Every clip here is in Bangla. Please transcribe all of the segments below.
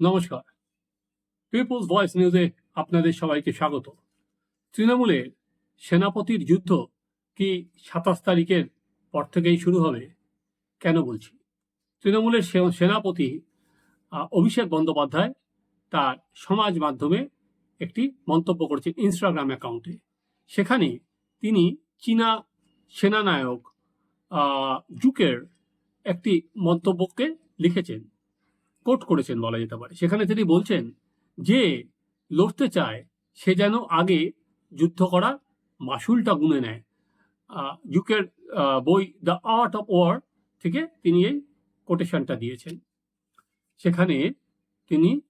নমস্কার। পিপলস ভয়েস নিউজে আপনাদের সবাইকে স্বাগত। তৃণমূলের সেনাপতির যুদ্ধ কি সাতাশ তারিখের পর থেকেই শুরু হবে? কেন বলছি? তৃণমূলের সেনাপতি অভিষেক বন্দ্যোপাধ্যায় তার সমাজ মাধ্যমে একটি মন্তব্য করেছেন ইনস্টাগ্রাম অ্যাকাউন্টে সেখানে তিনি চীনা সেনানায়ক জুকের একটি মন্তব্যকে লিখেছেন। কোট করেছেন বলা যেতে পারে। সেখানে তিনি বলছেন যে লড়তে চায় সে যেন আগে যুদ্ধ করা মাসুলটা গুনে নেয়। আহ, বই দ্য আর্ট অফ ওয়ার থেকে তিনি এই কোটেশনটা দিয়েছেন। সেখানে তিনি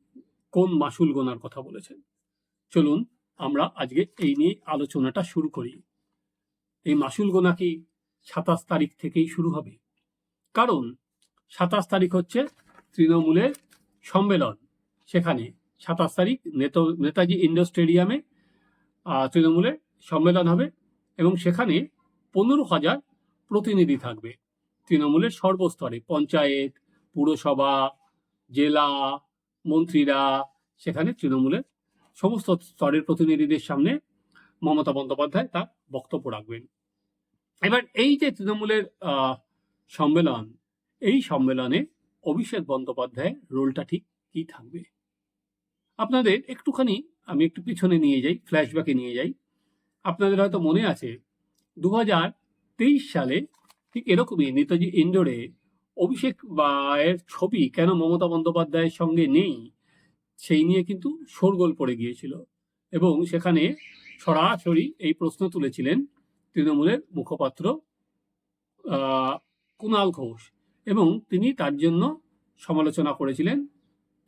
কোন মাসুল গোনার কথা বলেছেন। চলুন আমরা আজকে এই নিয়ে আলোচনাটা শুরু করি। এই মাসুল গোনা কি সাতাশ তারিখ থেকেই শুরু হবে? কারণ সাতাশ তারিখ হচ্ছে তৃণমূলের সম্মেলন। সেখানে সাতাশ তারিখ নেত, নেতাজি ইন্ডোর স্টেডিয়ামে তৃণমূলের সম্মেলন হবে এবং সেখানে পনেরো হাজার প্রতিনিধি থাকবে। তৃণমূলের সর্বস্তরে পঞ্চায়েত, পুরসভা, জেলা, মন্ত্রীরা সেখানে তৃণমূলের সমস্ত স্তরের প্রতিনিধিদের সামনে মমতা বন্দ্যোপাধ্যায় তার বক্তব্য রাখবেন। এবার এই যে তৃণমূলের সম্মেলন, এই সম্মেলনে অভিষেক বন্দ্যোপাধ্যায়ের রোলটা ঠিক কি থাকবে? আপনাদের একটুখানি, আমি একটু পিছনে নিয়ে যাই ফ্ল্যাশব্যাকে নিয়ে যাই। আপনাদের হয়তো মনে আছে দু সালে ঠিক এরকমই নেতাজি ইন্ডোরে অভিষেক বায়ের ছবি কেন মমতা বন্দ্যোপাধ্যায়ের সঙ্গে নেই, সেই নিয়ে কিন্তু শোরগোল পড়ে গিয়েছিল। এবং সেখানে সরাসরি এই প্রশ্ন তুলেছিলেন তৃণমূলের মুখপাত্র কুণাল ঘোষ। এবং তিনি তার জন্য সমালোচনা করেছিলেন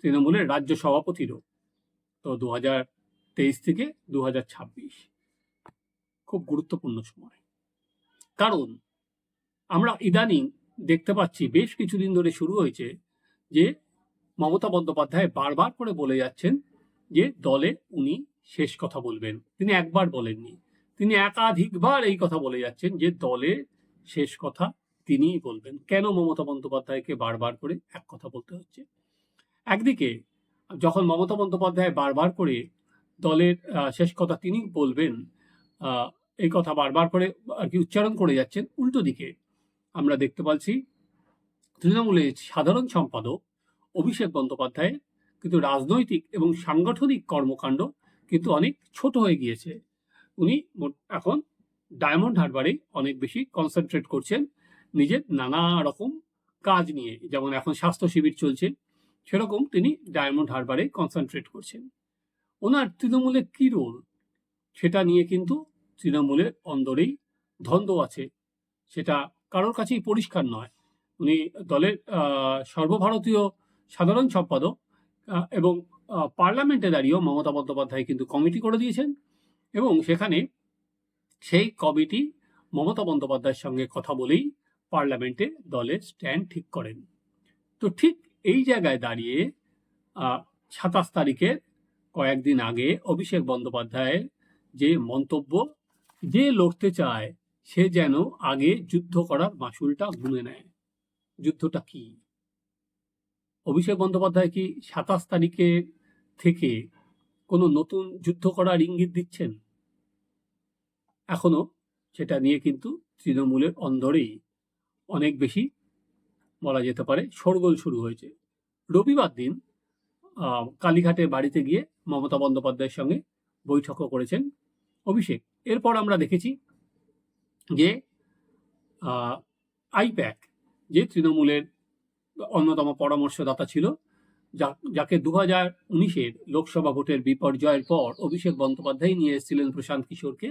তৃণমূলের রাজ্য সভাপতিরও। তো দু তেইশ থেকে দু খুব গুরুত্বপূর্ণ সময়। কারণ আমরা ইদানিং দেখতে পাচ্ছি বেশ কিছুদিন ধরে শুরু হয়েছে যে মমতা বন্দ্যোপাধ্যায় বারবার করে বলে যাচ্ছেন যে দলে উনি শেষ কথা বলবেন। তিনি একবার বলেননি। তিনি একাধিকবার এই কথা বলে যাচ্ছেন যে দলে শেষ কথা তিনিই বলবেন, কেন মমতা বন্দ্যোপাধ্যায়কে বারবার করে এক কথা বলতে হচ্ছে? একদিকে, যখন মমতা বন্দ্যোপাধ্যায় বারবার করে দলের শেষ কথা তিনি বলবেন এই কথা বারবার করে আর কি উচ্চারণ করে যাচ্ছেন, উল্টো দিকে আমরা দেখতে পাচ্ছি তৃণমূলের সাধারণ সম্পাদক অভিষেক বন্দ্যোপাধ্যায় কিন্তু রাজনৈতিক এবং সাংগঠনিক কর্মকাণ্ড কিন্তু অনেক ছোট হয়ে গিয়েছে। উনি এখন ডায়মন্ড হারবারে অনেক বেশি কনসেন্ট্রেট করছেন। নিজের নানা রকম কাজ নিয়ে, যেমন এখন স্বাস্থ্য শিবির চলছে, সেরকম তিনি ডায়মন্ড হারবারে কনসেন্ট্রেট করছেন। ওনার তৃণমূলে কি রোল সেটা নিয়ে কিন্তু তৃণমূলের অন্দরেই ধন্দ আছে। সেটা কারোর কাছেই পরিষ্কার নয়। উনি দলের সর্বভারতীয় সাধারণ সম্পাদক এবং পার্লামেন্টে দাঁড়িয়েও মমতা বন্দ্যোপাধ্যায় কিন্তু কমিটি করে দিয়েছেন এবং সেখানে সেই কমিটি মমতা বন্দ্যোপাধ্যায়ের সঙ্গে কথা বলেই পার্লামেন্টে দলের স্ট্যান্ড ঠিক করেন। তো ঠিক এই জায়গায় দাঁড়িয়ে সাতাশ তারিখের কয়েকদিন আগে অভিষেক বন্দ্যোপাধ্যায়ের যে মন্তব্য, যে লড়তে চায়, সে যেন আগে যুদ্ধ করার মাসুলটা গুনে নেয়। যুদ্ধটা কি? অভিষেক বন্দ্যোপাধ্যায় কি সাতাশ তারিখে থেকে কোনো নতুন যুদ্ধ করার ইঙ্গিত দিচ্ছেন? এখনও সেটা নিয়ে কিন্তু তৃণমূলের অন্দরেই অনেক বেশি বলা যেতে পারে, শোরগোল শুরু হয়েছে। রবিবার দিন কালীঘাটের বাড়িতে গিয়ে মমতা বন্দ্যোপাধ্যায়ের সঙ্গে বৈঠকও করেছেন অভিষেক। এরপর আমরা দেখেছি যে আইপ্যাক, যে তৃণমূলের অন্যতম পরামর্শদাতা ছিল যাকে দু হাজার উনিশের লোকসভা ভোটের বিপর্যয়ের পর অভিষেক বন্দ্যোপাধ্যায় নিয়ে এসেছিলেন প্রশান্ত কিশোরকে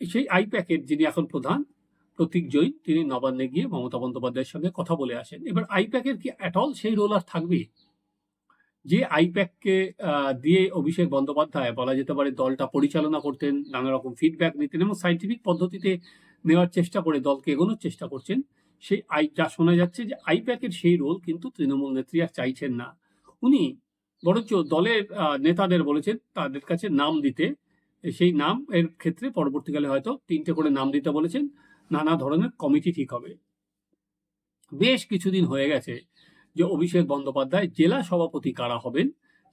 সেই আইপ্যাকের যিনি এখন প্রধান প্রতীক জৈন তিনি নবান্নে গিয়ে মমতা বন্দ্যোপাধ্যায়ের সঙ্গে কথা বলে আসেন। এবার আইপ্যাকের কি অ্যাটল সেই রোল আর থাকবে যে আইপ্যাককে দিয়ে অভিষেক বন্দ্যোপাধ্যায় বলা যেতে পারে দলটা পরিচালনা করতেন, নানা রকম ফিডব্যাক নিতেন এবং সাইন্টিফিক পদ্ধতিতে নেওয়ার চেষ্টা করে, দলকে এগোনোর চেষ্টা করছেন। সেই আই, যা শোনা যাচ্ছে যে আইপ্যাকের সেই রোল কিন্তু তৃণমূল নেত্রী আর চাইছেন না। উনি বরঞ্চ দলের নেতাদের বলেছেন তাদের কাছে নাম দিতে। সেই নাম এর ক্ষেত্রে পরবর্তীকালে হয়তো তিনটে করে নাম দিতে বলেছেন। নানা ধরনের কমিটি ঠিক হবে। বেশ কিছুদিন হয়ে গেছে যে অভিষেক বন্দ্যোপাধ্যায় জেলা সভাপতি কারা হবেন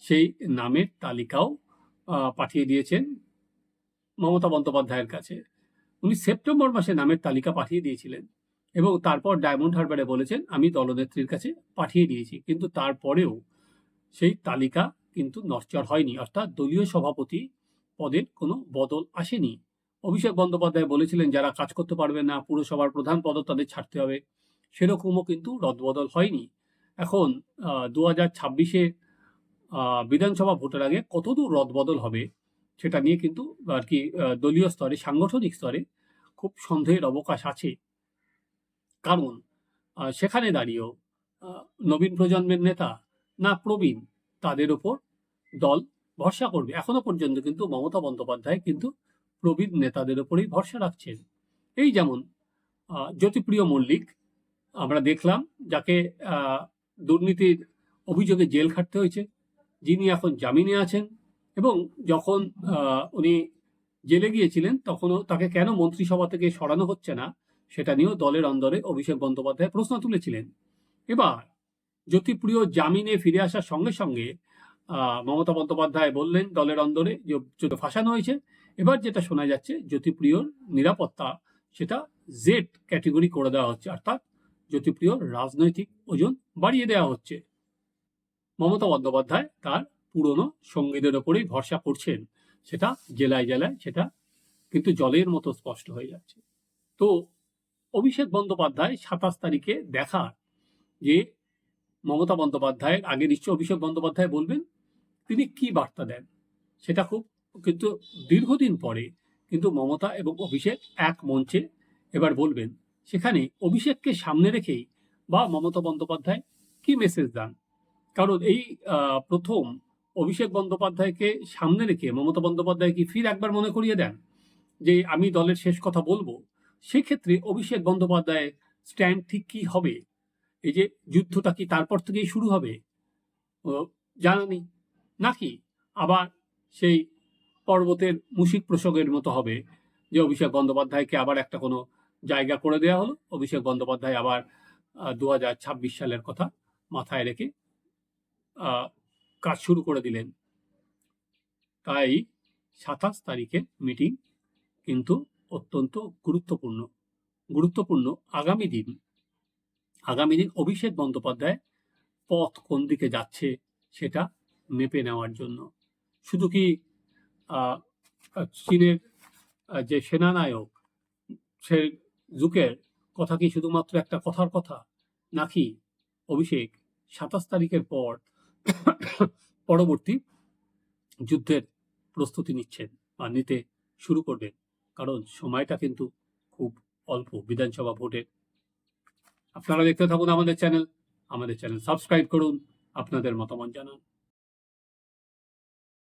সেই নামের তালিকাও পাঠিয়ে দিয়েছেন মমতা বন্দ্যোপাধ্যায়ের কাছে। উনি সেপ্টেম্বর মাসে নামের তালিকা পাঠিয়ে দিয়েছিলেন এবং তারপর ডায়মন্ড হারবারে বলেছেন, আমি দলনেত্রীর কাছে পাঠিয়ে দিয়েছি। কিন্তু তারপরেও সেই তালিকা কিন্তু নস্চর হয়নি। অর্থাৎ দলীয় সভাপতি পদের কোনো বদল আসেনি। অভিষেক বন্দ্যোপাধ্যায় বলেছিলেন, যারা কাজ করতে পারবে না, পুরসভার প্রধান পদ তাদের ছাড়তে হবে। সেরকমও কিন্তু রদবদল হয়নি। এখন দু হাজার ছাব্বিশে বিধানসভা ভোটের আগে কতদূর রদবদল হবে সেটা নিয়ে কিন্তু আর কি দলীয় স্তরে, সাংগঠনিক স্তরে খুব সন্দেহের অবকাশ আছে। কারণ সেখানে দাঁড়িয়েও নবীন প্রজন্মের নেতা না প্রবীণ তাদের ওপর দল ভরসা করবে। এখনও পর্যন্ত কিন্তু মমতা বন্দ্যোপাধ্যায় কিন্তু প্রবীণ নেতাদের ওপরেই ভরসা রাখছেন। এই যেমন জ্যোতিপ্রিয় মল্লিক, আমরা দেখলাম যাকে দুর্নীতির অভিযোগে জেল খাটতে হয়েছে। যিনি এখন জামিনে আছেন এবং যখন উনি জেলে গিয়েছিলেন, তখনও তাকে কেন মন্ত্রিসভা থেকে সরানো হচ্ছে না, সেটা নিয়েও দলের অন্দরে অভিষেক বন্দ্যোপাধ্যায় প্রশ্ন তুলেছিলেন। এবার, জ্যোতিপ্রিয় জামিনে ফিরে আসার সঙ্গে সঙ্গে মমতা বন্দ্যোপাধ্যায় বললেন দলের অন্দরে যে ফাঁসানো হয়েছে এবার যেটা শোনা যাচ্ছে জ্যোতিপ্রিয়র নিরাপত্তা, সেটা জেড ক্যাটেগরি করে দেওয়া হচ্ছে, অর্থাৎ জ্যোতিপ্রিয়র রাজনৈতিক ওজন বাড়িয়ে দেওয়া হচ্ছে। মমতা বন্দ্যোপাধ্যায় তার পুরনো সঙ্গীদের ওপরেই ভরসা করছেন। সেটা জেলায় জেলায়, সেটা কিন্তু জলের মতো স্পষ্ট হয়ে যাচ্ছে। তো অভিষেক বন্দ্যোপাধ্যায় সাতাশ তারিখে দেখা যে মমতা বন্দ্যোপাধ্যায়ের, আগে নিশ্চয় অভিষেক বন্দ্যোপাধ্যায় বলবেন, তিনি কি বার্তা দেন? সেটা খুব কিন্তু দীর্ঘদিন পরে কিন্তু মমতা এবং অভিষেক এক মঞ্চে এবার বলবেন, সেখানে অভিষেককে সামনে রেখেই বা মমতা বন্দ্যোপাধ্যায় কি মেসেজ দেন? কারণ এই প্রথম অভিষেক বন্দ্যোপাধ্যায়কে সামনে রেখে মমতা বন্দ্যোপাধ্যায় কি ফির একবার মনে করিয়ে দেন? যে আমি দলের শেষ কথা বলব, সেক্ষেত্রে অভিষেক বন্দ্যোপাধ্যায় স্ট্যান্ড ঠিক কি হবে? এই যে যুদ্ধটা কি তারপর থেকেই শুরু হবে? ও, জানা নাকি আবার সেই পর্বতের মুশিক প্রসঙ্গের মতো হবে যে অভিষেক বন্দ্যোপাধ্যায়কে আবার একটা কোনো জায়গা করে দেওয়া হলো। অভিষেক বন্দ্যোপাধ্যায় আবার দু হাজার ছাব্বিশ সালের কথা মাথায় রেখে কাজ শুরু করে দিলেন। তাই সাতাশ তারিখের মিটিং কিন্তু অত্যন্ত গুরুত্বপূর্ণ। গুরুত্বপূর্ণ আগামী দিন। আগামী দিন অভিষেক বন্দ্যোপাধ্যায় পথ কোন দিকে যাচ্ছে সেটা মেপে নেওয়ার জন্য। শুধু কি চীনের যে সেনানায়ক, সে জুকের কথা কি শুধুমাত্র একটা কথার কথা? নাকি অভিষেক সাতাশ তারিখের পর পরবর্তী যুদ্ধের প্রস্তুতি নিচ্ছেন বা নিতে শুরু করবেন? কারণ সময়টা কিন্তু খুব অল্প বিধানসভা ভোটের। আপনারা দেখতে থাকুন আমাদের চ্যানেল। আমাদের চ্যানেল সাবস্ক্রাইব করুন, আপনাদের মতামত জানান।